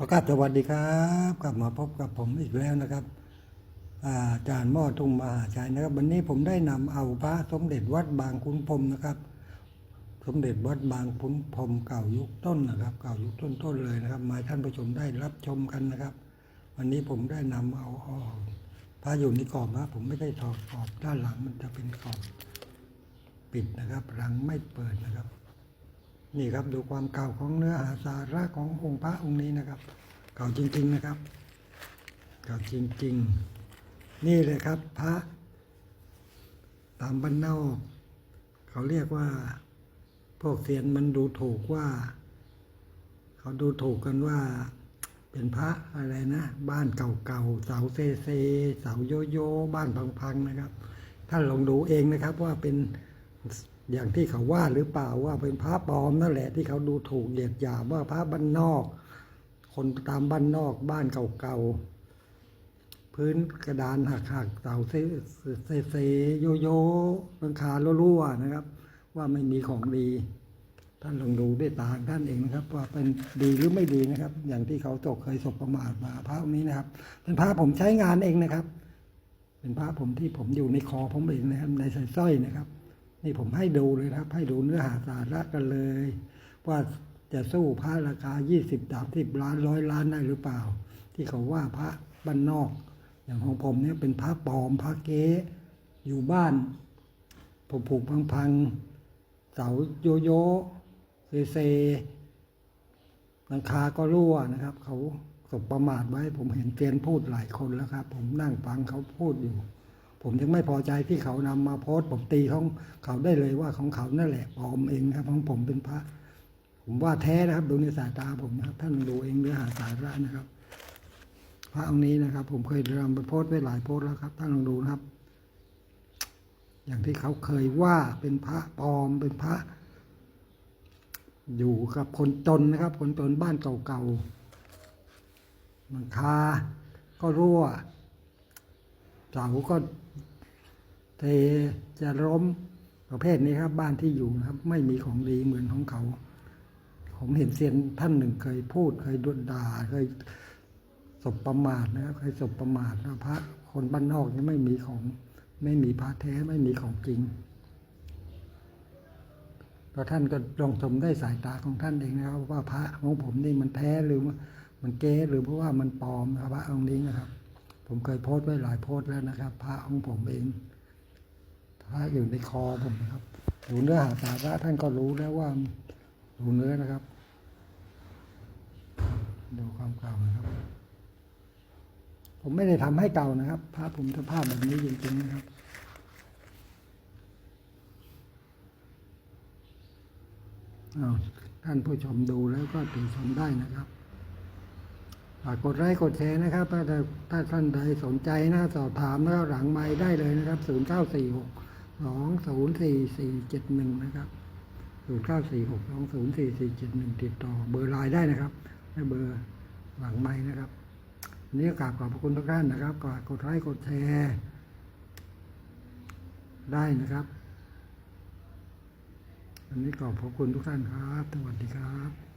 ขอกราบสวัสดีครับกลับมาพบกับผมอีกแล้วนะครับ อาจารย์หม้อทุ่งมหาชัยนะครับ วันนี้ผมได้นำเอาพระสมเด็จวัดบางขุนพรมนะครับ สมเด็จวัดบางขุนพรมเก่ายุคต้นนะครับ เก่ายุคต้นๆเลยนะครับ มาท่านผู้ชมได้รับชมกันนะครับ วันนี้ผมได้นำเอาออกพระอยู่ในกรอบนะผมไม่ได้ถอดกรอบด้านหลังมันจะเป็นกรอบปิดนะครับหลังไม่เปิดนะครับ นี่ครับดูความเก่าของเนื้อหาสาระขององค์พระองค์นี้นะครับ เก่าจริง ๆนะครับ เก่าจริง ๆ นี่เลยครับพระ ตามบ้านนอกเขาเรียกว่า พวกเซียนมันดูถูกว่า เขาดูถูกกันว่า เป็นพระอะไรนะ บ้านเก่าๆเสาเซเซเสาโยโย่บ้านพังๆนะครับ ท่านลองดูเองนะครับว่าเป็น อย่างที่เขาว่าหรือเปล่าว่าเป็นพระปลอมนั่นแหละที่เขาดูถูกเหยียดหยามว่าพระบ้านนอก คนตามบ้านนอกบ้านเก่าๆพื้นกระดานหักๆเสาเซเซโยโย่หลังคารั่วๆนะครับ ว่าไม่มีของดีท่านลองดูด้วยตาท่านเองนะครับ ว่าเป็นดีหรือไม่ดีนะครับ อย่างที่เขาตกเคยสบประมาทมาพระองค์นี้นะครับ เป็นพระผมใช้งานเองนะครับ เป็นพระผมที่ผมอยู่ในคอผมเองนะครับในสายสร้อยนะครับ นี่ผมให้ดูเลยนะครับ ให้ดูเนื้อหาสาระกันเลย ว่าจะสู้พระราคา20 30ล้านร้อยล้านได้หรือเปล่า ที่เขาว่าพระบ้านนอก อย่างของผมเนี่ยเป็นพระปลอมพระเก๊อยู่บ้านผุผุพังๆเสาโยโย่เซเซหลังคาก็รั่วนะครับ เขาสบประมาทไว้ ผมเห็นเตียนพูดหลายคนแล้วครับ ผมนั่งฟังเขาพูดอยู่ ผมยังไม่พอใจที่เขานำมาโพสต์ผมตีของเขาได้เลยว่าของเขานั่นแหละปลอมเองครับของผมเป็นพระ ผมว่าแท้นะครับ ดูในสายตาผมนะครับ ท่านดูเองเนื้อหาสาระนะครับ พระองค์นี้นะครับ ผมเคยนำไปโพสต์ไว้หลายโพสต์แล้วครับ ท่านลองดูนะครับ อย่างที่เขาเคยว่าเป็นพระปลอมเป็นพระ อยู่กับคนจนนะครับ คนจนบ้านเก่าๆหลังคาก็รั่ว เสาก็เทจะล้มประเภทนี้ครับ บ้านที่อยู่นะครับ ไม่มีของดีเหมือนของเขา ผมเห็นเซียนท่านหนึ่งเคยพูด เคยดุด่าเคยสบประมาทนะครับ เคยสบประมาทว่าพระคนบ้านนอกนี่ไม่มีของ ไม่มีพระแท้ไม่มีของจริงก็ท่านก็ลองชมได้สายตาของท่านเองนะครับว่าพระของผมนี่มันแท้หรือมันเก๊หรือเพราะว่ามันปลอมนะครับพระองค์นี้นะครับ ผมเคยโพสต์ไว้หลายโพสต์แล้วนะครับ พระของผมเองพระอยู่ในคอผมนะครับดูเนื้อหาสาระท่านก็รู้แล้วว่าดูเนื้อนะครับ ดูความเก่านะครับ ผมไม่ได้ทำให้เก่านะครับพระผมสภาพแบบนี้จริงๆนะครับอ้าท่านผู้ชมดูแล้วก็ติชมได้นะครับ กดไลค์กดแชร์นะครับ ถ้าถ้าท่านใดสนใจนะสอบถามแล้วหลังไม้ได้เลยนะครับ 0 9 4 6 2 0 4 4 7 1 นะครับ 0 9 4 6 2 0 4 4 7 1 ติดต่อเบอร์ไลน์ได้นะครับและเบอร์หลังไม้นะครับนนี้ก็กราบขอบพระคุณทุกท่านนะครับกดกดไลค์กดแชร์ได้นะครับวันนี้ขอบพระคุณทุกท่านครับ สวัสดีครับ